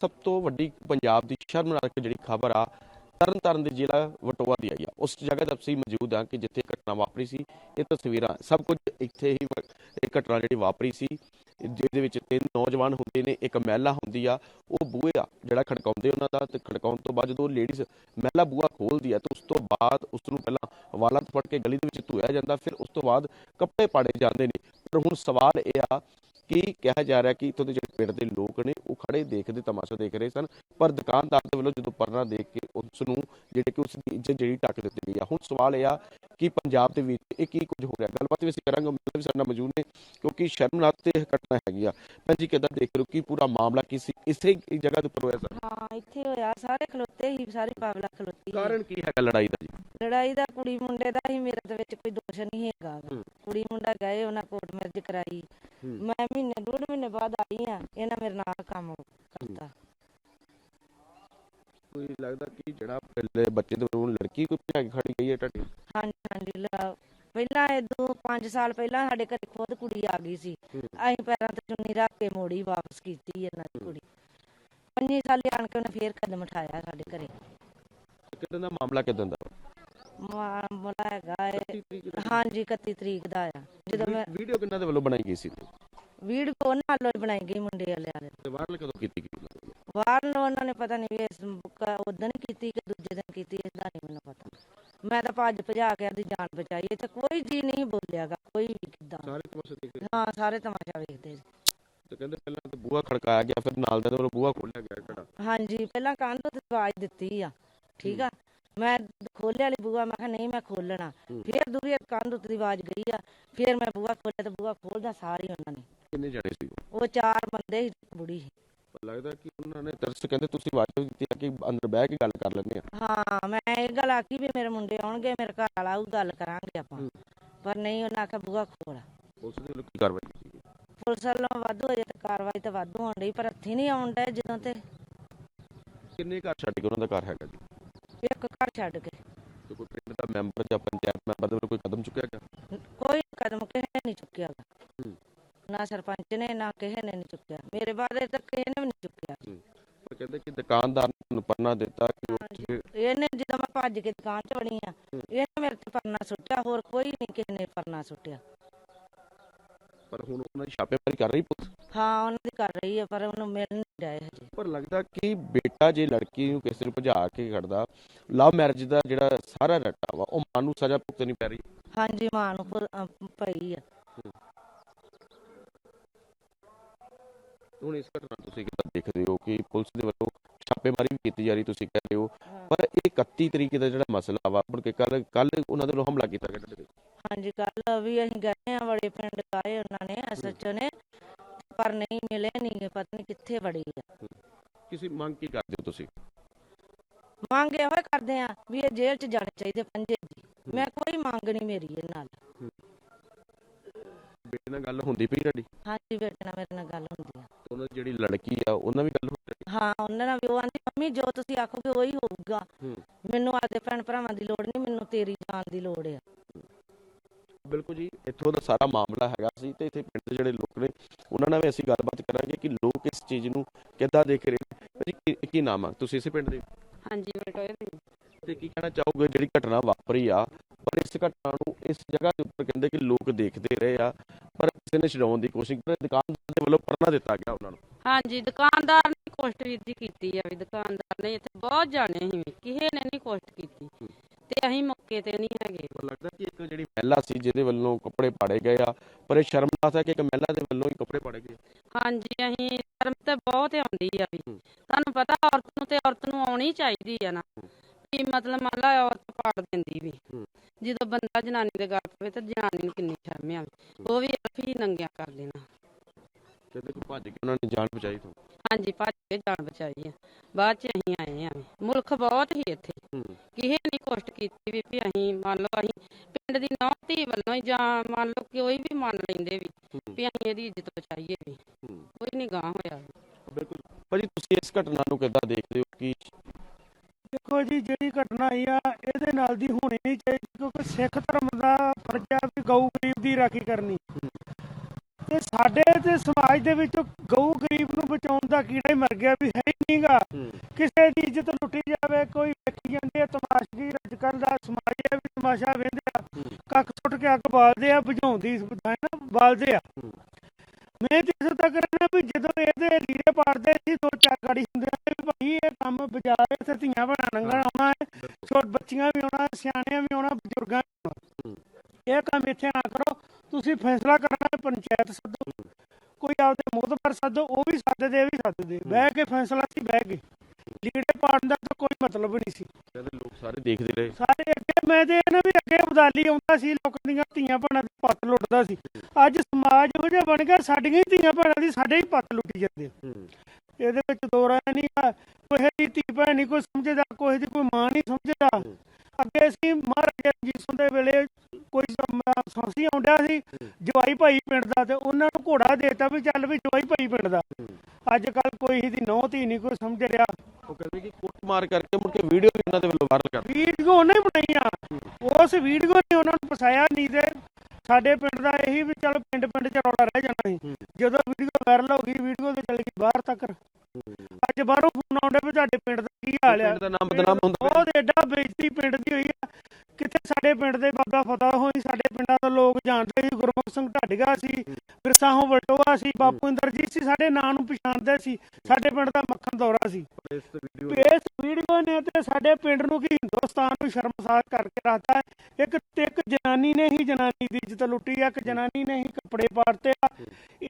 ਸਭ ਤੋਂ ਵੱਡੀ ਪੰਜਾਬ ਦੀ ਸ਼ਰਮਨਾਕ ਜਿਹੜੀ ਖਬਰ ਆ, ਤਰਨਤਾਰਨ ਦੇ ਜ਼ਿਲ੍ਹਾ ਵਟੋਆ ਦੀ ਆਈ ਆ। ਉਸ ਜਗ੍ਹਾ ਤੇ ਅਸੀਂ ਮੌਜੂਦ ਆ ਕਿ ਜਿੱਥੇ ਘਟਨਾ ਵਾਪਰੀ ਸੀ। ਇਹ ਤਸਵੀਰਾਂ ਸਭ ਕੁਝ ਇੱਥੇ ਹੀ ਇਹ ਘਟਨਾ ਜਿਹੜੀ ਵਾਪਰੀ ਸੀ, ਜਿਹਦੇ ਵਿੱਚ ਤਿੰਨ ਨੌਜਵਾਨ ਹੁੰਦੇ ਨੇ, ਇੱਕ ਮਹਿਲਾ ਹੁੰਦੀ ਆ, ਉਹ ਬੂਹੇ ਆ ਜਿਹੜਾ ਖੜਕਾਉਂਦੇ ਉਹਨਾਂ ਦਾ ਤੇ ਖੜਕਾਉਣ ਤੋਂ ਬਾਅਦ ਜਦੋਂ ਲੇਡੀਜ਼ ਮਹਿਲਾ ਬੂਹਾ ਖੋਲਦੀ ਆ ਤੇ ਉਸ ਤੋਂ ਬਾਅਦ ਉਸ ਨੂੰ ਪਹਿਲਾਂ ਵਾਲਾਂ ਤੋਂ ਫੜ ਕੇ ਗਲੀ ਦੇ ਵਿੱਚ ਧੋਇਆ ਜਾਂਦਾ, ਫਿਰ ਉਸ ਤੋਂ ਬਾਅਦ ਕੱਪੜੇ ਪਾੜੇ ਜਾਂਦੇ ਨੇ। ਪਰ ਹੁਣ ਸਵਾਲ ਇਹ ਆ ਕਿ ਕਿਹਾ ਜਾ ਰਿਹਾ ਕਿ ਇੱਥੋਂ ਦੇ ਜਿਹੜੇ ਪਿੰਡ ਦੇ ਲੋਕ ਨੇ ਉਹ ਖੜੇ ਦੇਖਦੇ ਤਮਾਸ਼ਾ ਦੇਖ ਰਹੇ ਸਨ ਪਰ ਦੁਕਾਨਦਾਰ ਦੇ ਵੱਲੋਂ ਜਦੋਂ ਪਰਨਾ ਦੇਖ ਕੇ ਉਸ ਨੂੰ ਜਿਹੜੇ ਕਿ ਉਸ ਦੀ ਇੱਜ਼ਤ ਜਿਹੜੀ ਢੱਕ ਦਿੱਤੀ ਗਈ ਆ ਹੁਣ ਸਵਾਲ ਇਹ ਆ ਕਿ ਪੰਜਾਬ ਦੇ ਵਿੱਚ ਇਹ ਕੀ ਕੁਝ ਹੋ ਰਿਹਾ? ਗੱਲਬਾਤ ਵੀ ਅਸੀਂ ਕਰਾਂਗੇ ਮਤਲਬ ਵੀ ਸਾਡੇ ਨਾਲ ਮੌਜੂਦ ਨੇ ਕਿਉਂਕਿ ਸ਼ਰਮਨਾਕ ਤੇ ਘਟਨਾ ਹੈਗੀ ਆ। ਭੈਣ ਜੀ ਕਿਦਾਂ ਦੇਖ ਰਹੇ ਹੋ? ਕਿ ਪੂਰਾ ਮਾਮਲਾ ਕੀ ਸੀ? ਇਸੇ ਜਗ੍ਹਾ ਦੇ ਉੱਪਰ ਹੋਇਆ ਸਰ। ਹਾਂ ਇੱਥੇ ਹੋਇਆ। ਸਾਰੇ ਖਲੋਤੇ ਹੀ ਸਾਰੀ ਪਬਲਿਕ ਖਲੋਤੀ। ਕਾਰਨ ਕੀ ਹੈਗਾ ਲੜਾਈ ਦਾ ਜੀ? ਲੜਾਈ ਦਾ ਕੁੜੀ ਮੁੰਡੇ ਦਾ ਹੀ ਮੇਰੇ ਦੇ ਵਿੱਚ ਕੋਈ ਦੋਸ਼ ਨਹੀਂ ਹੈਗਾ। ਕੁੜੀ ਮੁੰਡਾ ਗਏ ਉਹਨਾਂ ਕੋਰਟ ਮੈਰਿਜ ਕਰਾਈ। ਮੈਂ ਮਹੀਨੇ ਡੂਢ ਮਹੀਨੇ ਬਾਅਦ ਆਈ ਆ ਇਹਨਾਂ ਮੇਰੇ ਨਾਲ ਕੰਮ ਕਰਤਾ ਕੋਈ ਲੱਗਦਾ ਕਿ ਜਿਹੜਾ ਪਹਿਲੇ ਬੱਚੇ ਦੇ ਵੱਲੋਂ ਲੜਕੀ ਕੋਈ ਭਜਾ ਕੇ ਖੜੀ ਗਈ ਹੈ ਤੁਹਾਡੀ? ਹਾਂਜੀ ਹਾਂਜੀ ਲ- ਪਹਿਲਾਂ ਇਹ ਦੋ 5 ਸਾਲ ਪਹਿਲਾਂ ਸਾਡੇ ਘਰੇ ਖੁਦ ਕੁੜੀ ਆ ਗਈ ਸੀ। ਅਸੀਂ ਪੈਰਾਂ ਤੇ ਚੁੰਨੀ ਰੱਖ ਕੇ ਮੋੜੀ ਵਾਪਸ ਕੀਤੀ ਇਹਨਾਂ ਦੀ ਕੁੜੀ। ਪੰਜੀ ਸਾਲੇ ਆਣ ਕੇ ਉਹਨੇ ਫੇਰ ਕਦਮ ਉਠਾਇਆ ਸਾਡੇ ਘਰੇ। ਕਿਦਾਂ ਦਾ ਮਾਮਲਾ ਕਿਦਾਂ ਦਾ? ਮਾਮਲਾ ਹੈਗਾ ਇਹ ਹਾਂਜੀ 31 ਤਰੀਕ ਦਾ ਆ। ਜਦੋਂ ਮੈਂ ਵੀਡੀਓ ਕਿੰਨਾ ਦੇ ਵੱਲੋਂ ਬਣਾਈ ਗਈ ਸੀ? ਵੀਡੀਓ ਉਹਨਾਂ ਵੱਲੋਂ ਹੀ ਬਣਾਈ ਗਈ ਮੁੰਡੇ ਵਾਲਿਆਂ ਦੇ ਤੇ ਵਾਇਰਲ ਕਦੋਂ ਕੀਤੀ ਗਈ? ਉਹਨਾਂ ਵੱਲੋਂ? ਬਾਹਰ ਨੂੰ ਉਹਨਾਂ ਨੇ ਪਤਾ ਨਹੀਂ ਵੀ ਇਸ ਉਦੋਂ ਕੀਤੀ ਕਿ ਦੂਜੇ ਦਿਨ ਕੀਤੀ ਇਸ ਦਾ ਨਹੀਂ ਮੈਨੂੰ ਪਤਾ। ਮੈਂ ਤਾਂ ਭੱਜ ਭਜਾ ਕੇ ਆਪਦੀ ਜਾਨ ਬਚਾਈ ਤਾਂ ਕੋਈ ਜੀ ਨਹੀਂ ਬੋਲਿਆਗਾ ਕੋਈ ਵੀ ਕਿਦਾਂ। ਸਾਰੇ ਤਮਾਸ਼ਾ ਦੇਖ ਰਹੇ? ਹਾਂ ਸਾਰੇ ਤਮਾਸ਼ਾ ਵੇਖਦੇ ਸੀ। ਤੇ ਕਹਿੰਦੇ ਪਹਿਲਾਂ ਤਾਂ ਬੂਹਾ ਖੜਕਾਇਆ ਗਿਆ ਫਿਰ ਨਾਲ ਦੇ ਵੱਲੋਂ ਬੂਹਾ ਖੋਲਿਆ ਗਿਆ ਘੜਾ। ਹਾਂਜੀ ਪਹਿਲਾਂ ਤੇ ਆਵਾਜ਼ ਦਿੱਤੀ ਆ ਠੀਕ ਆ। ਮੈਂ ਖੋਲਿਆ ਵਾਲੀ ਬੂਆ ਮੈਂ ਕਿਹਾ ਨਹੀਂ ਮੈਂ ਖੋਲਣਾ। ਫਿਰ ਦੂਰੀ ਕੰਧ ਉੱਤੇ ਦੀ ਆਵਾਜ਼ ਗਈ ਆ ਫਿਰ ਮੈਂ ਬੂਆ ਖੋਲਿਆ ਤੇ ਬੂਆ ਖੋਲਦਾ ਸਾਰੀ ਉਹਨਾਂ ਨੇ ਕਿੰਨੇ ਜਾਣੇ ਸੀ ਉਹ? ਉਹ ਚਾਰ ਬੰਦੇ ਸੀ ਬੁੜੀ ਸੀ ਲੱਗਦਾ ਕਿ ਉਹਨਾਂ ਨੇ ਤਰਸ ਕਹਿੰਦੇ ਤੁਸੀਂ ਆਵਾਜ਼ ਦਿੱਤੀ ਆ ਕਿ ਅੰਦਰ ਬਹਿ ਕੇ ਗੱਲ ਕਰ ਲੈਂਦੇ ਆ ਹਾਂ ਮੈਂ ਇਹ ਗੱਲ ਆਖੀ ਵੀ ਮੇਰੇ ਮੁੰਡੇ ਆਉਣਗੇ ਮੇਰੇ ਘਰ ਵਾਲਾ ਆਊ ਗੱਲ ਕਰਾਂਗੇ ਆਪਾਂ। ਪਰ ਨਹੀਂ ਉਹਨਾਂ ਆਖਿਆ ਬੂਆ ਖੋਲ ਉਸ ਦੇ ਵੱਲੋਂ ਕੀ ਕਾਰਵਾਈ ਕੀਤੀ ਗਈ? ਪੁਲਿਸ ਵੱਲੋਂ ਵਾਧੂ ਹੋਏ ਤੇ ਕਾਰਵਾਈ ਤਾਂ ਵਾਧੂ ਹੋਣ ਡਈ ਪਰ ਹੱਥੀ ਨਹੀਂ ਆਉਣ ਡਏ ਜਦੋਂ ਤੇ ਕਿੰਨੇ ਘਰ ਛੱਡ ਕੇ ਉਹਨਾਂ ਦਾ ਘਰ ਹੈਗਾ ਜੀ ਘਰ ਛੱਡ ਕੇ। ਤੇ ਕੋਈ ਪਿੰਡ ਦਾ ਮੈਂਬਰ ਜਾਂ ਪੰਚਾਇਤ ਮੈਂਬਰ ਦੇ ਵੱਲੋਂ ਕੋਈ ਕਦਮ ਚੁੱਕਿਆ ਗਿਆ? ਕੋਈ ਕਦਮ ਕਿਸੇ ਨੇ ਨਹੀਂ ਚੁੱਕਿਆ ਗਾ। ਹੂੰ। ਨਾ ਸਰਪੰਚ ਨੇ ਨਾ ਕਿਸੇ ਨੇ ਨਹੀਂ ਚੁੱਕਿਆ। ਮੇਰੇ ਬਾਰੇ ਤਾਂ ਕਿਸੇ ਨੇ ਵੀ ਨਹੀਂ ਚੁੱਕਿਆ। ਪਰ ਕਹਿੰਦੇ ਕਿ ਦੁਕਾਨਦਾਰ ਨੇ ਪਰਨਾ ਦਿੱਤਾ ਕਿ ਇਹਨੇ ਜਦੋਂ ਮੈਂ ਭੱਜ ਕੇ ਦੁਕਾਨ 'ਚ ਵੜੀ ਆ। ਇਹਨੇ ਮੇਰੇ ਤੇ ਪਰਨਾ ਸੁੱਟਿਆ ਹੋਰ ਕੋਈ ਨਹੀਂ ਕਿਸੇ ਨੇ ਪਰਨਾ ਸੁੱਟਿਆ। ਪਰ ਹੁਣ ਉਹਨਾਂ ਦੀ ਛਾਪੇਮਾਰੀ ਕਰ ਰਹੀ ਪੁਲਿਸ? ਹਾਂ ਉਹਨਾਂ ਦੀ ਕਰ ਰਹੀ ਹੈ ਪਰ ਉਹਨੂੰ ਮਿਲ ਨਹੀਂ ਰਿਹਾ ਹਜੇ। ਪਰ ਲੱਗਦਾ ਕਿ ਬੇਟਾ ਜੇ ਲੜਕੀ ਨੂੰ ਕਿਸੇ ਨੂੰ ਭਜਾ ਕੇ ਖੜਦਾ ਲਵ ਮੈਰਿਜ ਦਾ ਜਿਹੜਾ ਸਾਰਾ ਰੱਟਾ ਵਾ ਉਹ ਮਾਂ ਨੂੰ ਸਜ਼ਾ ਭੁਗਤਣੀ ਪੈ ਰਹੀ? ਹਾਂਜੀ ਮਾਂ ਨੂੰ ਪਈ ਆ। ਹੁਣ ਇਸ ਘਟਨਾ ਨੂੰ ਤੁਸੀਂ ਕਿੱਦਾਂ ਦੇਖਦੇ ਹੋ ਕਿ ਪੁਲਿਸ ਦੇ ਵੱਲੋਂ ਛਾਪੇਮਾਰੀ ਵੀ ਕੀਤੀ ਜਾ ਰਹੀ ਤੁਸੀਂ ਕਹਿ ਰਹੇ ਹੋ? ਪਰ ਇਹ 31 ਤਰੀਕੇ ਦਾ ਜਿਹੜਾ ਮਸਲਾ ਵਾ ਮੁੜ ਕੇ ਕੱਲ ਕੱਲ ਉਹਨਾਂ ਦੇ ਵੱਲੋਂ ਹਮਲਾ ਕੀਤਾ ਗਿਆ। ਤੁਹਾਡੇ ਤੇ। ਹਾਂਜੀ ਕੱਲ ਵੀ ਅਸੀਂ ਗਏ ਆ ਬੜੇ ਪਿੰਡ ਗਏ ਉਹਨਾਂ ਨੇ ਐਸਐਚਓ ਨੇ ਪਰ ਨਹੀਂ ਮਿਲੇ ਨਹੀਂ ਪਤਾ ਨਹੀਂ ਕਿੱਥੇ ਵੜੀ ਆ। ਕਿਸੇ ਮੰਗ ਕੀ ਕਰਦੇ ਹੋ ਤੁਸੀਂ? ਮੰਗ ਇਹੋ ਹੀ ਕਰਦੇ ਆ ਵੀ ਇਹ ਜੇਲ੍ਹ 'ਚ ਜਾਣੇ ਚਾਹੀਦੇ ਪੰਜੇ ਜੀ। ਮੈਂ ਕੋਈ ਮੰਗ ਨਹੀਂ ਮੇਰੀ ਇਹ ਨਾਲ। ਬੇਟੇ ਨਾਲ ਗੱਲ ਹੁੰਦੀ ਪਈ ਤੁਹਾਡੀ? ਹਾਂਜੀ ਬੇਟੇ ਨਾਲ ਮੇਰੇ ਨਾਲ ਗੱਲ ਹੁੰਦੀ ਆ। ਉਹਨਾਂ ਦੀ ਜਿਹੜੀ ਲੜਕੀ ਆ ਉਹਨਾਂ ਵੀ ਗੱਲ ਹੁੰਦੀ? ਹੈ ਹਾਂ ਉਹਨਾਂ ਨਾਲ ਵੀ ਉਹ ਆਂਦੀ ਮੰਮੀ ਜੋ ਤੁਸੀਂ ਆਖੋਗੇ ਉਹੀ ਹੋਊਗਾ। ਹੂੰ। ਮੈਨੂੰ ਆਪਦੇ ਭੈਣ ਭਰਾਵਾਂ ਦੀ ਲੋੜ ਨਹੀਂ ਮੈਨੂੰ ਤੇਰੀ ਜਾਨ ਦੀ ਲੋੜ ਆ। ਜੀ ਇੱਥੋਂ ਦਾ ਸਾਰਾ ਮਾਮਲਾ ਹੈਗਾ ਸੀ ਤੇ ਇੱਥੇ ਪਿੰਡ ਦੇ ਜਿਹੜੇ ਲੋਕ ਨੇ ਉਹਨਾਂ ਨਾਲ ਵੀ ਅਸੀਂ ਗੱਲਬਾਤ ਕਰਾਂਗੇ ਕਿ ਲੋਕ ਇਸ ਚੀਜ਼ ਨੂੰ ਕਿੱਦਾਂ ਦੇਖ ਰਹੇ ਨੇ। ਭਾਜੀ ਕੀ- ਨਾਮ ਆ? ਤੁਸੀਂ ਇਸੇ ਪਿੰਡ ਦੇ? ਹਾਂਜੀ ਬਟੋਏ ਦੀ। ਤੇ ਕੀ ਕਹਿਣਾ ਚਾਹੋਗੇ ਜਿਹੜੀ ਘਟਨਾ ਵਾਪਰੀ ਆ? ਪਰ ਇਸ ਘਟਨਾ ਨੂੰ ਇਸ ਜਗ੍ਹਾ ਦੇ ਉੱਪਰ ਕਹਿੰਦੇ ਕਿ ਲੋਕ ਦੇਖਦੇ ਰਹੇ ਆ ਪਰ ਕਿਸੇ ਨੇ ਛਡਾਉਣ ਦੀ ਕੋਸ਼ਿਸ਼ ਕੀਤੀ ਦੁਕਾਨਦਾਰ ਦੇ ਵੱਲੋਂ ਪਰਨਾ ਦਿੱਤਾ ਗਿਆ ਉਹਨਾਂ ਨੂੰ। ਹਾਂਜੀ ਦੁਕਾਨਦਾਰ ਨੇ ਕੋਸ਼ਟ ਜੀ ਕੀਤੀ ਆ ਵੀ ਦੁਕਾਨਦਾਰ ਨੇ ਇੱਥੇ ਬਹੁਤ ਜਾਣੇ ਸੀ ਕਿਸੇ ਨੇ ਨਹੀਂ ਕੋਸ਼ਟ ਕੀਤੀ। ਅਸੀਂ ਮੌਕੇ ਤੇ ਨਹੀਂ ਹੈਗੇ। ਲੱਗਦਾ ਕਿ ਇੱਕ ਜਿਹੜੀ ਮਹਿਲਾ ਸੀ ਜਿਹਦੇ ਵੱਲੋਂ ਕੱਪੜੇ ਪਾੜੇ ਗਏ ਆ ਪਰ ਇਹ ਸ਼ਰਮਨਾਕ ਹੈ ਕਿ ਇੱਕ ਮਹਿਲਾ ਦੇ ਵੱਲੋਂ ਹੀ ਕੱਪੜੇ ਪਾੜੇ ਗਏ। ਹਾਂਜੀ ਅਸੀਂ ਸ਼ਰਮ ਤੇ ਬਹੁਤ ਆਉਂਦੀ ਆ ਵੀ। ਤੁਹਾਨੂੰ ਪਤਾ ਔਰਤ ਨੂੰ ਤੇ ਔਰਤ ਨੂੰ ਆਉਣੀ ਚਾਹੀਦੀ ਆ ਨਾ। ਵੀ ਮਤਲਬ ਮੰਨ ਲਾ ਔਰਤ ਪਾੜ ਦਿੰਦੀ ਵੀ। ਜਦੋਂ ਬੰਦਾ ਜਨਾਨੀ ਦੇ ਗੱਲ ਪਵੇ ਤਾਂ ਜਨਾਨੀ ਨੂੰ ਕਿੰਨੀ ਸ਼ਰਮ ਆਵੇ ਉਹ ਵੀ ਅਲਫੀ ਨੰਗਿਆ ਕਰ ਦੇਣਾ ਕਹਿੰਦੇ ਕਿ ਭੱਜ ਕੇ ਉਹਨਾਂ ਨੇ ਜਾਨ ਬਚਾਈ ਤੋਂ ਹਾਂਜੀ ਭੱਜ ਕੇ ਜਾਨ ਬਚਾਈ ਆ। ਬਾਅਦ ਚ ਅਸੀਂ ਆਏ ਆ। ਮੁਲਕ ਬਹੁਤ ਹੀ ਇੱਥੇ। ਕਿਸੇ ਨੇ ਕੋਸ਼ਟ ਕੀਤੀ ਵੀ ਵੀ ਅਸੀਂ ਮੰਨ ਲਓ ਅਸੀਂ ਪਿੰਡ ਦੀ ਨੌਂ ਧੀ ਵੱਲੋਂ ਹੀ ਜਾਂ ਮੰਨ ਲਓ ਕੋਈ ਵੀ ਮੰਨ ਲੈਂਦੇ ਵੀ। ਵੀ ਅਸੀਂ ਇਹਦੀ ਇੱਜ਼ਤ ਬਚਾਈਏ ਵੀ। ਕੋਈ ਨਹੀਂ ਗਾਂ ਹੋਇਆ। ਬਿਲਕੁਲ। ਭਾਜੀ ਤੁਸੀਂ ਇਸ ਘਟਨਾ ਨੂੰ ਕਿੱਦਾਂ ਦੇਖਦੇ ਹੋ? ਕਿ ਦੇਖੋ ਜੀ ਜਿਹੜੀ ਘਟਨਾ ਆਈ ਆ ਇਹਦੇ ਨਾਲ ਦੀ ਹੋਣੀ ਨਹੀਂ ਚਾਹੀਦੀ ਕਿਉਂਕਿ ਸਿੱਖ ਧਰਮ ਦਾ ਫਰਜ਼ ਆ ਵੀ ਗਊ ਗਰੀਬ ਦੀ ਰਾਖੀ ਕਰਨੀ। ਤੇ ਸਾਡੇ ਤੇ ਸਮਾਜ ਦੇ ਵਿੱਚ ਗਊ ਗਰੀਬ ਨੂੰ ਬਚਾਉਣ ਦਾ ਕੀੜਾ ਹੀ ਮਰ ਗਿਆ ਵੀ ਹੈ ਹੀ ਨਹੀਂਗਾ। ਕਿਸੇ ਦੀ ਇੱਜ਼ਤ ਲੁੱਟੀ ਜਾਵੇ ਕੋਈ ਵੇਖੀ ਜਾਂਦੇ ਆ ਤਮਾਸ਼ਗੀਰ ਅੱਜ ਕੱਲ ਦਾ ਸਮਾਜ ਹੈ ਵੀ ਤਮਾਸ਼ਾ ਵੇਂਦੇ ਆ ਕੱਖ ਸੁੱਟ ਕੇ ਅੱਗ ਬਾਲਦੇ ਆ ਬੁਝਾਉਂਦੀ ਹੈ ਨਾ ਬਾਲਦੇ ਆ। ਮੈਂ ਤੇ ਇਸ ਤੱਕ ਰਹਿਣਾ ਵੀ ਜਦੋਂ ਇਹਦੇ ਲੀੜੇ ਪਾੜਦੇ ਸੀ ਦੋ ਚਾਰ ਗਾੜੀ ਹੁੰਦੇ ਆ ਵੀ ਭਾਈ ਇਹ ਕੰਮ ਬਾਜ਼ਾਰ ਤੇ ਧੀਆਂ ਬਣਾ ਨੰਗਣ ਆਉਣਾ ਹੈ ਛੋਟ ਬੱਚੀਆਂ ਵੀ ਆਉਣਾ ਸਿਆਣਿਆਂ ਵੀ ਆਉਣਾ ਬਜ਼ੁਰਗਾਂ ਵੀ ਆਉਣਾ। ਇਹ ਕੰਮ ਇੱਥੇ ਨਾ ਕਰੋ ਤੁਸੀਂ ਫੈਸਲਾ ਕਰਨਾ ਹੈ ਪੰਚਾਇਤ ਸੱਦੋ ਕੋਈ ਆਪਦੇ ਮੋਹਤਬਰ ਸੱਦੋ ਉਹ ਵੀ ਸੱਦਦੇ ਵੀ ਸੱਦਦੇ ਬਹਿ ਕੇ ਫੈਸਲਾ ਸੀ ਬਹਿ ਕੇ। ਲੀੜੇ ਪਾੜਨ ਦਾ ਤਾਂ ਕੋਈ ਮਤਲਬ ਨਹੀਂ ਸੀ। ਕਹਿੰਦੇ ਲੋਕ ਸਾਰੇ ਦੇਖਦੇ ਰਹੇ। ਸਾਰੇ ਅੱਗੇ ਮੈਂ ਤੇ ਇਹਨਾਂ ਵੀ ਅੱਗੇ ਉਦਾਲੀ ਆਉਂਦਾ ਸੀ ਲੋਕਾਂ ਦੀਆਂ ਧੀਆਂ ਭੈਣਾਂ ਦੇ ਪੱਤ ਲੁੱਟਦਾ ਸੀ। ਅੱਜ ਸਮਾਜ ਉਹ ਜਿਹਾ ਬਣ ਗਿਆ ਸਾਡੀਆਂ ਹੀ ਧੀਆਂ ਭੈਣਾਂ ਦੀ ਸਾਡੇ ਹੀ ਪੱਤ ਲੁੱਟੀ ਜਾਂਦੇ। ਇਹਦੇ ਵਿੱਚ ਦੋ ਰਾय ਨਹੀਂ ਆ ਕੋਈ ਦੀ ਧੀ ਭੈਣ ਨਹੀਂ ਕੋਈ ਸਮਝਦਾ ਕੋਈ ਦੀ ਕੋਈ ਮਾਂ ਨਹੀਂ ਸਮਝਦਾ। ਅੱਗੇ ਸੀ ਮਹਾਰਾਜਾ ਰਣਜੀਤ ਸਿੰਘ ਦੇ ਵੇਲੇ ਕੋਈ ਸੰਸੀ ਆਉਂਦਾ ਸੀ ਜਵਾਈ ਭਾਈ ਪਿੰਡ ਦਾ ਤੇ ਉਹਨਾਂ ਨੂੰ ਘੋੜਾ ਦੇਤਾ ਵੀ ਚੱਲ ਵੀ ਜਵਾਈ ਭਾਈ ਪਿੰਡ ਦਾ। ਅੱਜ ਕੱਲ ਕੋਈ ਦੀ ਨੌ ਧੀ ਨਹੀਂ ਕੋਈ ਸਮਝ ਰਿਹਾ। ਉਹ ਕਹਿੰਦੇ ਕਿ ਕੁੱਟਮਾਰ ਕਰਕੇ ਮੁੜ ਕੇ ਵੀਡੀਓ ਵੀ ਉਹਨਾਂ ਦੇ ਵੱਲੋਂ ਵਾਇਰਲ ਕਰ ਵੀਡੀਓ ਉਹਨੇ ਹੀ ਬਣਾਈਆਂ ਉਸ ਵੀਡੀਓ ਨੇ ਉਹਨਾਂ ਨੂੰ ਫਸਾਇਆ ਨਹੀਂ ਤੇ ਸਾਡੇ ਪਿੰਡ ਦਾ ਇਹੀ ਵੀ ਚੱਲ ਪਿੰਡ ਪਿੰਡ ਚ ਰੌਲਾ ਰਹਿ ਜਾਣਾ ਸੀ। ਜਦੋਂ ਵੀਡੀਓ ਵਾਇਰਲ ਹੋ ਗਈ ਵੀਡੀਓ ਤੇ ਚੱਲ ਗਈ ਬਾਹਰ ਤੱਕ। ਅੱਜ ਬਾਹਰੋਂ ਫੋਨ ਆਉਂਦੇ ਵੀ ਤੁਹਾਡੇ ਪਿੰਡ ਦਾ ਕੀ ਹਾਲ ਆ? ਪਿੰਡ ਦਾ ਨਾਮ ਬਦਨਾਮ ਹੁੰਦਾ ਪਿਆ। ਬਹੁਤ ਐਡਾ ਬੇਇੱਜ਼ਤੀ ਪਿੰਡ ਦੀ ਹੋਈ ਆ। ਕਿਤੇ ਸਾਡੇ ਪਿੰਡ ਦੇ ਬਾਬਾ ਫਤਿਹ ਹੋਈ ਸਾਡੇ ਪਿੰਡਾਂ ਦੇ ਲੋਕ ਜਾਣਦੇ ਸੀ ਗੁਰਮੁਖ ਸਿੰਘ ਢੱਡਗਾ ਸੀ ਵਿਰਸਾਹੋਂ ਵਲਟੋਆ ਸੀ ਬਾਪੂ ਇੰਦਰਜੀਤ ਸੀ ਸਾਡੇ ਨਾਂ ਨੂੰ ਪਛਾਣਦੇ ਸੀ। ਸਾਡੇ ਪਿੰਡ ਦਾ ਮੱਖਣ ਦੌਰਾ ਸੀ। ਇਸ ਵੀਡੀਓ ਇਸ ਵੀਡੀਓ ਨੇ ਤੇ ਸਾਡੇ ਪਿੰਡ ਨੂੰ ਕੀ ਹਿੰਦੁਸਤਾਨ ਨੂੰ ਸ਼ਰਮਸਾਰ ਕਰਕੇ ਰੱਖਤਾ ਹੈ। ਇੱਕ ਤੇ ਇੱਕ ਜਨਾਨੀ ਨੇ ਹੀ ਜਨਾਨੀ ਦੀ ਇੱਜ਼ਤ ਲੁੱਟੀ ਆ ਇੱਕ ਜਨਾਨੀ ਨੇ ਹੀ ਕੱਪੜੇ ਪਾੜਤੇ ਆ।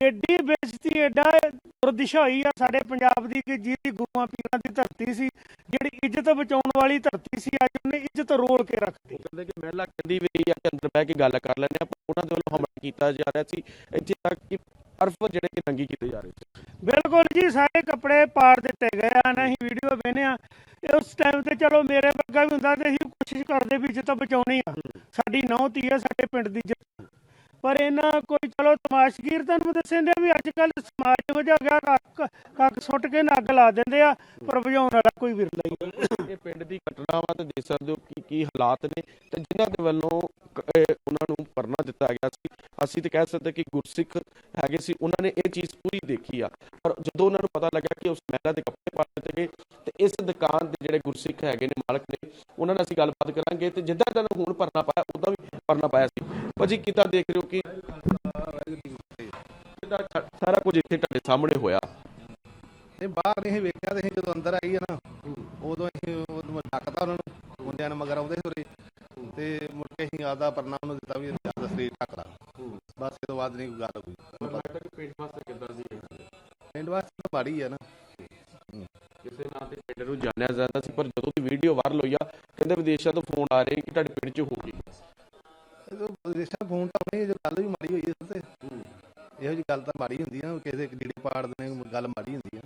ਏਡੀ ਬੇਇੱਜ਼ਤੀ ਐਡਾ ਦੁਰਦਿਸ਼ਾ ਹੋਈ ਆ ਸਾਡੇ ਪੰਜਾਬ ਦੀ ਕਿ ਜਿਹਦੀ ਗੁਰੂਆਂ ਪੀਰਾਂ ਦੀ ਧਰਤੀ ਸੀ ਜਿਹੜੀ ਇੱਜ਼ਤ ਬਚਾਉਣ ਵਾਲੀ ਧਰਤੀ ਸੀ ਅੱਜ ਉਹਨੇ ਇੱਜ਼ਤ ਰੋਲ ਕੇ ਰੱਖਤੀ ਕਹਿੰਦੇ ਕਿ ਮਹਿਲਾ ਕਹਿੰਦੀ ਵੀ ਆ ਕਿ ਅੰਦਰ ਬਹਿ ਕੇ ਗੱਲ ਕਰ ਲੈਂਦੇ ਆ ਉਹਨਾਂ ਦੇ ਵੱਲੋਂ ਹਮਲਾ ਕੀਤਾ ਜਾ ਰਿਹਾ ਸੀ ਇੱਥੇ ਤੱਕ ਕਿ ਅਰਫ ਜਿਹੜੇ ਕਿ ਨੰਗੀ ਕੀਤੇ ਜਾ ਰਹੇ ਸੀ। ਬਿਲਕੁਲ ਜੀ ਸਾਰੇ ਕੱਪੜੇ ਪਾੜ ਦਿੱਤੇ ਗਏ ਆ ਨਾ ਵੀਡੀਓ ਵੇਨੇ ਆ। ਉਸ ਟਾਈਮ ਤੇ ਚਲੋ ਮੇਰੇ ਵਰਗਾ ਵੀ ਹੁੰਦਾ ਤੇ ਅਸੀਂ ਕੋਸ਼ਿਸ਼ ਕਰਦੇ ਵੀ ਇੱਜ਼ਤ ਬਚਾਉਣੀ ਆ। ਸਾਡੀ ਨੌ ਧੀ ਆ ਸਾਡੇ ਪਿੰਡ ਦੀ ਇੱਜ਼ਤ। ਪਰ ਇਹਨਾਂ ਕੋਈ, ਚਲੋ ਤਮਾਸ਼ਗੀਰ ਤੁਹਾਨੂੰ ਦੱਸਣ ਵੀ ਅੱਜ ਕੱਲ ਸਮਾਜ ਹੋ ਜਾ ਗਿਆ ਕੱਕ ਕੱਕ ਸੁੱਟ ਕੇ ਨਾ ਲਾ ਦਿੰਦੇ ਆ, ਪਰ ਬੁਝਾਉਣ ਵਾਲਾ ਕੋਈ ਵਿਰਲਾ ਹੀ ਇਹ ਪਿੰਡ ਦੀ ਘਟਨਾ ਵਾ ਤੇ ਦੇਖ ਸਕਦੇ ਹੋ ਕਿ, ਕੀ ਹਾਲਾਤ ਨੇ ਤੇ ਜਿਨ੍ਹਾਂ ਦੇ ਵੱਲੋਂ ਉਹਨਾਂ ਨੂੰ ਪਰਨਾ ਦਿੱਤਾ ਗਿਆ ਸੀ। ਅਸੀਂ ਤੇ ਕਹਿ ਸਕਦੇ ਕਿ ਗੁਰਸਿੱਖ ਹੈਗੇ ਸੀ, ਉਹਨਾਂ ਨੇ ਇਹ ਚੀਜ਼ ਪੂਰੀ ਦੇਖੀ ਆ। ਪਰ ਜਦੋਂ ਉਹਨਾਂ ਨੂੰ ਪਤਾ ਲੱਗਾ ਕਿ ਉਸ ਮਹਿਲਾ ਦੇ ਕੱਪੜੇ ਪਾ ਦਿੱਤੇ ਗਏ, ਤੇ ਇਸ ਦੁਕਾਨ ਦੇ ਜਿਹੜੇ ਗੁਰਸਿੱਖ ਹੈਗੇ ਨੇ ਮਾਲਕ ਨੇ, ਉਹਨਾਂ ਨਾਲ ਅਸੀਂ ਗੱਲਬਾਤ ਕਰਾਂਗੇ ਤੇ ਜਿੱਦਾਂ ਇਹਨਾਂ ਨੂੰ ਹੁਣ ਪਰਨਾ ਪਾਇਆ, ਉਦਾਂ ਵੀ ਪਰਨਾ ਪਾਇਆ ਸੀ। ਭਾਜੀ ਕਿੱਦਾਂ ਦੇਖ ਰਹੇ ਹੋ ਕਿ ਕਿੱਦਾਂ ਸਾਰਾ ਕੁਝ ਇੱਥੇ ਤੁਹਾਡੇ ਸਾਹਮਣੇ ਹੋਇਆ? ਨਹੀਂ ਬਾਹਰ ਨਹੀਂ ਵੇਖਿਆ ਤੇ ਅਸੀਂ ਜਦੋਂ ਅੰਦਰ ਆਈ ਹੈ ਨਾ ਉਦੋਂ ਅਸੀਂ ਉਦੋਂ ਡੱਕਦਾ ਉਹਨਾਂ ਨੂੰ ਮੁੰਡਿਆਂ ਨੂੰ ਮਗਰ ਆਉਂਦੇ ਸੀ ਉਰੇ। ਤੇ ਮੁੜ ਕੇ ਅਸੀਂ ਆਦਾ ਪਰਨਾਮ ਨੂੰ ਦਿੱਤਾ ਵੀ ਜ਼ਿਆਦਾ ਸਰੀਰ ਢੱਕਦਾ ਬਸ ਇਹ ਤੋਂ ਬਾਅਦ ਨਹੀਂ ਕੋਈ ਗੱਲ ਹੋਈ। ਪਿੰਡ ਵਾਸਤੇ ਕਿੱਦਾਂ ਸੀ ਪਿੰਡ ਵਾਸਤੇ ਤਾਂ ਮਾੜੀ ਆ ਨਾ। ਕਿਸੇ ਨਾਂ ਤੇ ਪਿੰਡ ਨੂੰ ਜਾਣਿਆ ਜਾਂਦਾ ਸੀ ਪਰ ਜਦੋਂ ਦੀ ਵੀਡੀਓ ਵਾਇਰਲ ਹੋਈ ਆ ਕਹਿੰਦੇ ਵਿਦੇਸ਼ਾਂ ਤੋਂ ਫੋਨ ਆ ਰਹੇ ਕਿ ਤੁਹਾਡੇ ਪਿੰਡ 'ਚ ਹੋ ਗਈ। ਰਿਸ਼ਤਾ ਫੋਨ ਤਾਂ ਨਹੀਂ ਜੋ ਗੱਲ ਵੀ ਮਾੜੀ ਹੋਈ ਇਸ ਤੇ। ਇਹੋ ਜੀ ਗੱਲ ਤਾਂ ਮਾੜੀ ਹੁੰਦੀ ਆ ਕਿਸੇ ਦੇ ਡੀੜੇ ਪਾੜਦੇ ਨੇ ਗੱਲ ਮਾੜੀ ਹੁੰਦੀ ਆ।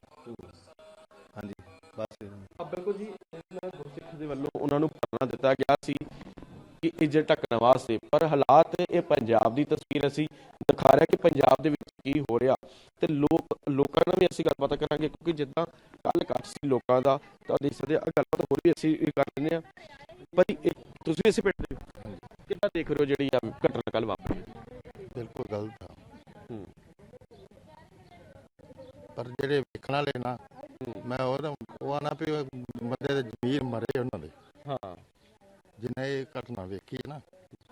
ਹਾਂਜੀ ਬਸ। ਆ ਬਿਲਕੁਲ ਜੀ ਇਹਨਾਂ ਗੁਰਸਿੱਖ ਦੇ ਵੱਲੋਂ ਉਹਨਾਂ ਨੂੰ ਪਰਨਾ ਦਿੱਤਾ ਗਿਆ ਸੀ ਕਿ ਇੱਜ਼ਤ ਢੱਕਣ ਵਾਸਤੇ ਪਰ ਹਾਲਾਤ ਇਹ ਪੰਜਾਬ ਦੀ ਤਸਵੀਰ ਅਸੀਂ ਦਿਖਾ ਰਿਹਾ ਕਿ ਪੰਜਾਬ ਦੇ ਵਿੱਚ ਕੀ ਹੋ ਰਿਹਾ। ਤੇ ਲੋਕ ਲੋਕਾਂ ਨਾਲ ਵੀ ਅਸੀਂ ਗੱਲਬਾਤ ਕਰਾਂਗੇ ਕਿਉਂਕਿ ਜਿੱਦਾਂ ਕੱਲ ਕੱਟ ਸੀ ਲੋਕਾਂ ਦਾ ਤਾਂ ਦੇਖ ਸਕਦੇ ਆ ਗੱਲਬਾਤ ਹੋਰ ਵੀ ਅਸੀਂ ਕਰ ਲੈਂਦੇ ਆ ਭਾਈ ਤੁਸੀਂ ਇਸੇ ਪਿੰਡ ਦੇ ਹੋ? ਦੇਖ ਰਹੇ ਹੋ ਜਿਹੜੀ ਆ ਘਟਨਾ ਕੱਲ ਵਾਪਰੀ ਬਿਲਕੁਲ ਗਲਤ ਆ। ਹੂੰ। ਪਰ ਜਿਹੜੇ ਵੇਖਣ ਵਾਲੇ ਨਾ ਮੈਂ ਉਹ ਉਹ ਆਣਾ ਵੀ ਉਹ ਬੰਦੇ ਦੇ ਜ਼ਮੀਰ ਮਰੇ ਉਹਨਾਂ ਦੇ। ਹਾਂ। ਜਿਹਨੇ ਇਹ ਘਟਨਾ ਵੇਖੀ ਹੈ ਨਾ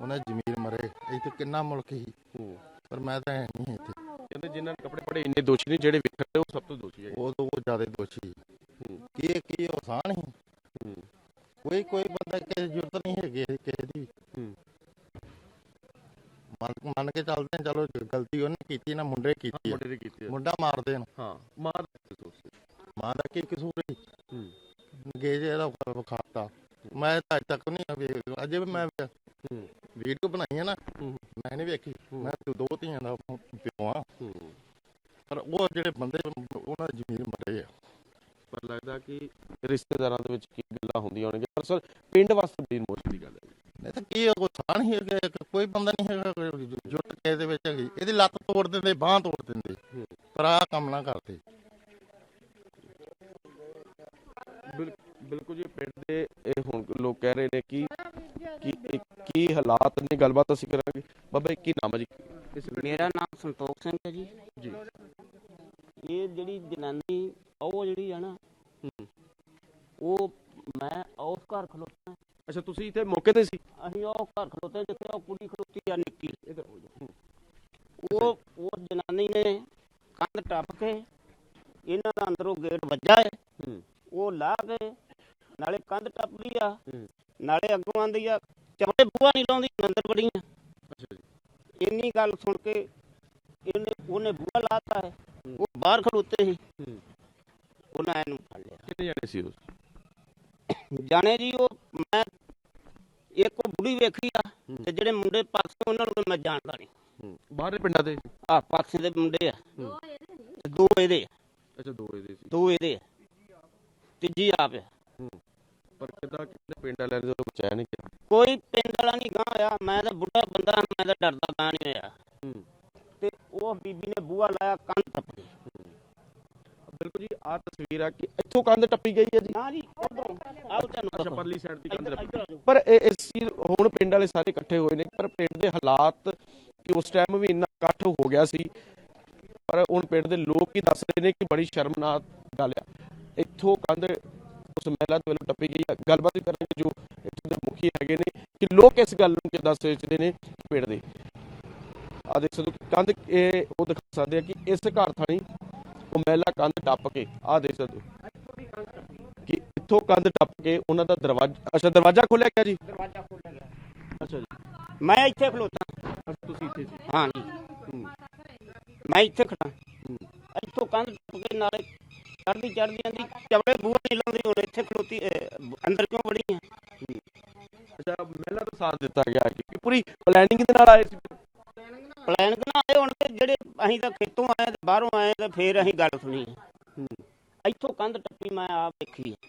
ਉਹਨਾਂ ਦੇ ਜ਼ਮੀਰ ਮਰੇ। ਇੱਥੇ ਕਿੰਨਾ ਮੁਲਕ ਸੀ ਹੂੰ। ਪਰ ਮੈਂ ਤਾਂ ਹੈ ਨਹੀਂ ਇੱਥੇ। ਕਹਿੰਦੇ ਜਿਨ੍ਹਾਂ ਨੇ ਕੱਪੜੇ ਪੜੇ ਇੰਨੇ ਦੋਸ਼ੀ ਨੇ ਜਿਹੜੇ ਵੇਖ ਰਹੇ ਉਹ ਸਭ ਤੋਂ ਦੋਸ਼ੀ ਹੈ ਉਹ ਤੋਂ ਉਹ ਜ਼ਿਆਦਾ ਦੋਸ਼ੀ। ਹੂੰ। ਕੀ ਕੀ ਉਹ ਆਸਾਨ ਹੀ। ਹੂੰ। ਕੋਈ ਕੋਈ ਬੰਦਾ ਕਿਸੇ ਦੀ ਜ਼ਰੂਰਤ ਨਹੀਂ ਹੈਗੀ ਕਿਸੇ ਦੀ ਹੂੰ। ਮੰਨ ਮੰਨ ਕੇ ਚੱਲਦੇ ਹਾਂ ਗਲਤੀ ਉਹਨੇ ਕੀਤੀ ਨਾ ਮੁੰਡੇ ਕੀਤੀ ਆ। ਮੁੰਡੇ ਨੇ ਕੀਤੀ ਆ। ਮੁੰਡਾ ਮਾਰ ਦੇਣ ਹਾਂ ਮਾਰ ਦਿੱਤੇ ਦੋਸਤ ਮਾਂ ਦਾ ਕੀ ਕਸੂਰ ਸੀ ਹੂੰ। ਗੇਜ ਇਹਦਾ ਵਿਖਾਤਾ। ਮੈਂ ਤਾਂ ਅੱਜ ਤੱਕ ਨਹੀਂ ਵੇਖ ਅਜੇ ਵੀ ਮੈਂ ਹੂੰ। ਵੀਡੀਓ ਬਣਾਈ ਹੈ ਨਾ ਹੂੰ। ਮੈਂ ਨਹੀਂ ਵੇਖੀ। ਮੈਂ ਤੇ ਦੋ ਧੀਆਂ ਦਾ ਪਿਓ ਆ ਹੂੰ। ਪਰ ਉਹ ਜਿਹੜੇ ਬੰਦੇ ਉਹਨਾਂ ਦੀ ਜ਼ਮੀਰ ਮਰੇ ਆ। ਪਰ ਲੱਗਦਾ ਕਿ ਰਿਸ਼ਤੇਦਾਰਾਂ ਦੇ ਵਿੱਚ ਕੀ ਗੱਲਾਂ ਹੁੰਦੀਆਂ ਹੋਣਗੀਆਂ। ਪਰ ਸਰ ਪਿੰਡ ਵਾਸਤੇ ਬੜੀ ਦੀ ਗੱਲ ਹੈ। ਨਹੀਂ ਤਾਂ ਕੀ ਉਹ ਸਾਨ ਹੀ ਹੈਗਾ ਕਿ ਕੋਈ ਬੰਦਾ ਨਹੀਂ ਹੈਗਾ ਕੋਈ ਜੁੱਟ ਕੇ ਦੇ ਵਿੱਚ ਹੈਗੀ ਇਹਦੀ ਲੱਤ ਤੋੜ ਦਿੰਦੇ ਬਾਹ ਤੋੜ ਦਿੰਦੇ। ਪਰ ਆਹ ਕੰਮ ਨਾ ਕਰਦੇ। ਬਿਲ- ਬਿਲਕੁਲ ਜੀ ਪਿੰਡ ਦੇ ਇਹ ਹੁਣ ਲੋਕ ਕਹਿ ਰਹੇ ਨੇ ਕਿ ਕਿ ਇਹ ਕੀ ਹਾਲਾਤ ਨੇ ਗੱਲਬਾਤ ਅਸੀਂ ਕਰਾਂਗੇ। ਬਾਬਾ ਜੀ, ਕੀ ਨਾਮ ਹੈ ਜੀ? ਇਸ ਪਿੰਡ ਮੇਰਾ ਨਾਮ ਸੰਤੋਖ ਸਿੰਘ ਹੈ ਜੀ। ਜੀ। ਇਹ ਜਿਹੜੀ ਜਨਾਨੀ ਉਹ ਜਿਹੜੀ ਆ ਨਾ ਉਹ ਮੈਂ ਉਸ ਘਰ ਖਲੋਤਾ। ਅੱਛਾ ਤੁਸੀਂ ਇੱਥੇ ਮੌਕੇ ਤੇ ਸੀ? ਅਸੀਂ ਉਹ ਘਰ ਖਲੋਤੇ ਜਿੱਥੇ ਉਹ ਕੁੜੀ ਖਲੋਤੀ ਆ ਨਿੱਕੀ। ਉਹ ਜਨਾਨੀ ਨੇ ਕੰਧ ਟੱਪ ਕੇ ਇਹਨਾਂ ਦਾ ਅੰਦਰੋਂ ਗੇਟ ਵੱਜਾ ਹੈ। ਉਹ ਲਾ ਕੇ ਨਾਲੇ ਕੰਧ ਟੱਪਦੀ ਆ। ਨਾਲੇ ਅੱਗੋਂ ਆਂਦੀ ਆ ਚਮੜੇ ਬੂਹਾ ਨਹੀਂ ਲਾਉਂਦੀ ਅੰਦਰ ਬੜੀਆਂ ਅੱਛਾ ਜੀ। ਇੰਨੀ ਗੱਲ ਸੁਣ ਕੇ ਇਹਨੇ ਉਹਨੇ ਬੂਹਾ ਲਾਤਾ ਹੈ। ਉਹ ਬਾਹਰ ਖੜੋਤੇ ਸੀ। ਉਹਨਾਂ ਇਹਨੂੰ ਫੜ ਲਿਆ। ਕਿੰਨੇ ਜਾਣੇ ਸੀ ਉਹ? ਜਾਣੇ ਜੀ ਉਹ ਮੈਂ ਇੱਕ ਉਹ ਬੁੜੀ ਵੇਖੀ ਆ ਤੇ ਜਿਹੜੇ ਮੁੰਡੇ ਪਾਸੇ ਉਹਨਾਂ ਨੂੰ ਮੈਂ ਜਾਣਦਾ ਨਹੀਂ। ਬਾਹਰਲੇ ਪਿੰਡਾਂ ਦੇ? ਆ ਪਾਸੇ ਦੇ ਮੁੰਡੇ ਆ। ਦੋ ਇਹਦੇ ਆ, ਅੱਛਾ ਦੋ ਇਹਦੇ ਸੀ। ਦੋ ਇਹਦੇ ਆ। ਤੀਜੀ ਆਪ ਆ। ਪਰ ਕਿਦਾਂ ਕਿੰਨੇ ਪਿੰਡ ਵਾਲਿਆਂ ਨੇ ਬਚਾਇਆ ਨਹੀਂ ਗਿਆ ਕੋਈ ਪਿੰਡ ਵਾਲਾ ਨਹੀਂ ਗਾਂ ਹੋਇਆ। ਮੈਂ ਤਾਂ ਬੁੱਢਾ ਬੰਦਾ ਮੈਂ ਤਾਂ ਡਰਦਾ ਗਾਂ ਨਹੀਂ ਹੋਇਆ। ਹੂੰ। ਤੇ ਉਹ ਬੀਬੀ ਨੇ ਬੂਹਾ ਲਾਇਆ ਕੰਨ ਟੱਪ। ਬਿਲਕੁਲ ਜੀ ਆਹ ਤਸਵੀਰ ਆ ਕਿ ਇੱਥੋਂ ਕੰਧ ਟੱਪੀ ਗਈ ਹੈ ਜੀ। ਨਾ ਜੀ ਉਧਰੋਂ। ਆਓ ਤੁਹਾਨੂੰ ਅੱਛਾ। ਪਰਲੀ ਸਾਈਡ ਦੀ ਕੰਧ ਟੱਪੀ। ਪਰ ਇਹ ਇਸ ਚੀਜ਼ ਹੁਣ ਪਿੰਡ ਵਾਲੇ ਸਾਰੇ ਇਕੱਠੇ ਹੋਏ ਨੇ ਪਰ ਪਿੰਡ ਦੇ ਹਾਲਾਤ ਉਸ ਟਾਈਮ ਵੀ ਇੰਨਾ ਇਕੱਠ ਹੋ ਗਿਆ ਸੀ। ਪਰ ਹੁਣ ਪਿੰਡ ਦੇ ਲੋਕ ਹੀ ਦੱਸ ਰਹੇ ਨੇ ਕਿ ਬੜੀ ਸ਼ਰਮਨਾਕ ਗੱਲ ਆ। ਇੱਥੋਂ ਕੰਧ ਉਸ ਮਹਿਲਾ ਦੇ ਵੱਲੋਂ ਟੱਪੀ ਗਈ ਗੱਲਬਾਤ ਵੀ ਕਰਾਂਗੇ ਜੋ ਇੱਥੋਂ ਦੇ ਮੁਖੀ ਹੈਗੇ ਨੇ ਕਿ ਲੋਕ ਇਸ ਗੱਲ ਨੂੰ ਕਿੱਦਾਂ ਸੋਚਦੇ ਨੇ ਪਿੰਡ ਦੇ। ਆ ਦੇਖ ਸਕਦੇ ਕੰਧ ਇਹ ਉਹ ਦਿਖਾ ਸਕਦੇ ਆ ਕਿ ਇਸ ਘਰ ਥਾਣੀ ਉਹ ਮਹਿਲਾ ਕੰਧ ਟੱਪ ਕੇ ਆ ਦੇਖ ਸਕਦੇ ਹੋ। ਕਿ ਇੱਥੋਂ ਕੰਧ ਟੱਪ ਕੇ ਉਹਨਾਂ ਦਾ ਦਰਵਾਜ਼ਾ, ਅੱਛਾ ਦਰਵਾਜ਼ਾ ਖੋਲਿਆ ਗਿਆ ਜੀ? ਦਰਵਾਜ਼ਾ ਖੋਲ੍ਹਿਆ ਗਿਆ। ਜੀ ਮੈਂ ਇੱਥੇ ਖਲੋਤਾ ਅੱਛਾ ਤੁਸੀਂ ਇੱਥੇ ਸੀ ਹਾਂ ਜੀ ਹੂੰ। ਮੈਂ ਇੱਥੇ ਖੜਾ ਇੱਥੋਂ ਕੰਧ ਟੱਪ ਕੇ ਨਾਲੇ ਚੜਦੀ ਚੜਦੀ ਆਂਦੀ ਚਵੜੇ ਬੂਹਾ ਨਹੀਂ ਲਾਉਂਦੀ ਹੁਣ ਇੱਥੇ ਖਲੋਤੀ ਅਹ, ਅੰਦਰ ਕਿਉਂ ਵੜੀ ਹੈ ਅੱਛਾ ਮਹਿਲਾ ਦਾ ਸਾਥ ਦਿੱਤਾ ਗਿਆ ਕਿ ਪੂਰੀ ਪਲੈਨਿੰਗ ਦੇ ਨਾਲ ਆਏ ਸੀ ਪਲਾਨ ਬਣਾਏ ਹੁਣ ਤੇ ਜਿਹੜੇ ਅਸੀਂ ਤਾਂ ਖੇਤੋਂ ਆਏ ਤੇ ਬਾਹਰੋਂ ਆਏ ਤੇ ਫੇਰ ਅਸੀਂ ਗੱਲ ਸੁਣੀ ਹੈ। ਇੱਥੋਂ ਕੰਧ ਟੱਪੀ ਮੈਂ ਆਪ ਦੇਖੀ ਹੈ।